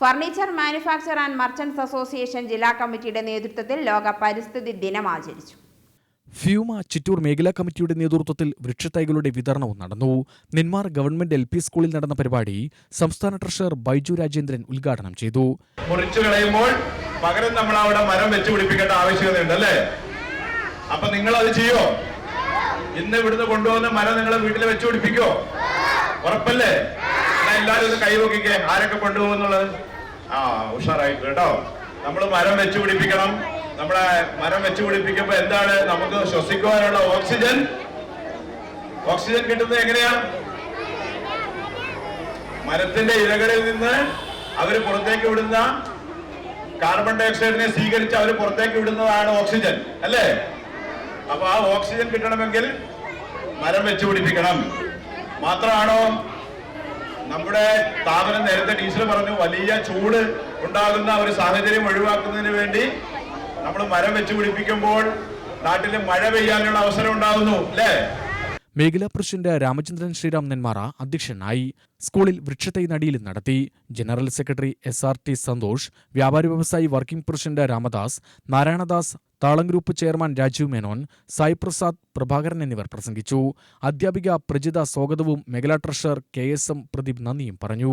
Furniture manufacture and merchants association ജില്ലാ കമ്മിറ്റിയുടെ നേതൃത്വത്തിൽ ലോക പരിസ്ഥിതി ദിനം ആചരിച്ചു. ഫ്യൂമ ചിറ്റൂർ മേഖലാ കമ്മിറ്റിയുടെ നേതൃത്വത്തിൽ വൃക്ഷത്തൈകളുടെ വിതരണവും നടന്നു. നെന്മാർ ഗവൺമെന്റ് എൽ പി സ്കൂളിൽ നടന്ന പരിപാടി സംസ്ഥാന ട്രഷറർ ബൈജു രാജേന്ദ്രൻ ഉദ്ഘാടനം ചെയ്തു. മുറിച്ചു കളയുമ്പോൾ പകരം നമ്മൾ അവിടെ മരം വെച്ച് പിടിപ്പിക്കേണ്ട ആവശ്യകതയുണ്ട് അല്ലേ? അപ്പൊ നിങ്ങൾ അത് ചെയ്യോ? ഇന്ന് ഇവിടുന്ന് കൊണ്ടുവന്ന മരം നിങ്ങളെ വീട്ടിൽ വെച്ചുപിടിപ്പിക്കോ ഉറപ്പല്ലേ? എല്ലാരും കൈവക്കിക്കെ ആരൊക്കെ കൊണ്ടുപോകുന്നുള്ളത് ആ ഉഷാറായിട്ട് കേട്ടോ. നമ്മൾ മരം വെച്ചു പിടിപ്പിക്കണം. നമ്മളെ മരം വെച്ചു പിടിപ്പിക്കുമ്പോ എന്താണ് നമുക്ക് ശ്വസിക്കുവാനുള്ള ഓക്സിജൻ? ഓക്സിജൻ കിട്ടുന്നത് എങ്ങനെയാ? മരത്തിന്റെ ഇലകളിൽ നിന്ന് അവർ പുറത്തേക്ക് വിടുന്ന കാർബൺ ഡയോക്സൈഡിനെ സ്വീകരിച്ച് അവർ പുറത്തേക്ക് വിടുന്നതാണ് ഓക്സിജൻ അല്ലേ? അപ്പൊ ആ ഓക്സിജൻ കിട്ടണമെങ്കിൽ മരം വെച്ചു പിടിപ്പിക്കണം. മാത്രമാണോ? നമ്മുടെ സ്ഥാപനം നേരത്തെ ടീച്ചർ പറഞ്ഞു വലിയ ചൂട് ഉണ്ടാകുന്ന ഒരു സാഹചര്യം ഒഴിവാക്കുന്നതിന് വേണ്ടി നമ്മൾ മരം വെച്ച് പിടിപ്പിക്കുമ്പോൾ നാട്ടിൽ മഴ പെയ്യാനുള്ള അവസരം ഉണ്ടാകുന്നു അല്ലേ? മേഖലാ പ്രസിഡന്റ് രാമചന്ദ്രൻ ശ്രീറാം നെന്മാറ അധ്യക്ഷനായി സ്കൂളിൽ വൃക്ഷത്തൈ നടിയിൽ നടത്തി. General secretary S R T Santhosh വ്യാപാരി വ്യവസായി working president Ramadas Narayanadas Thalam group chairman Rajeev Menon Sai Prasad Prabhakaran എന്നിവർ പ്രസംഗിച്ചു. അധ്യാപിക പ്രജിത സ്വാഗതവും മേഖലാ treasurer K S M Pradeep നന്ദിയും പറഞ്ഞു.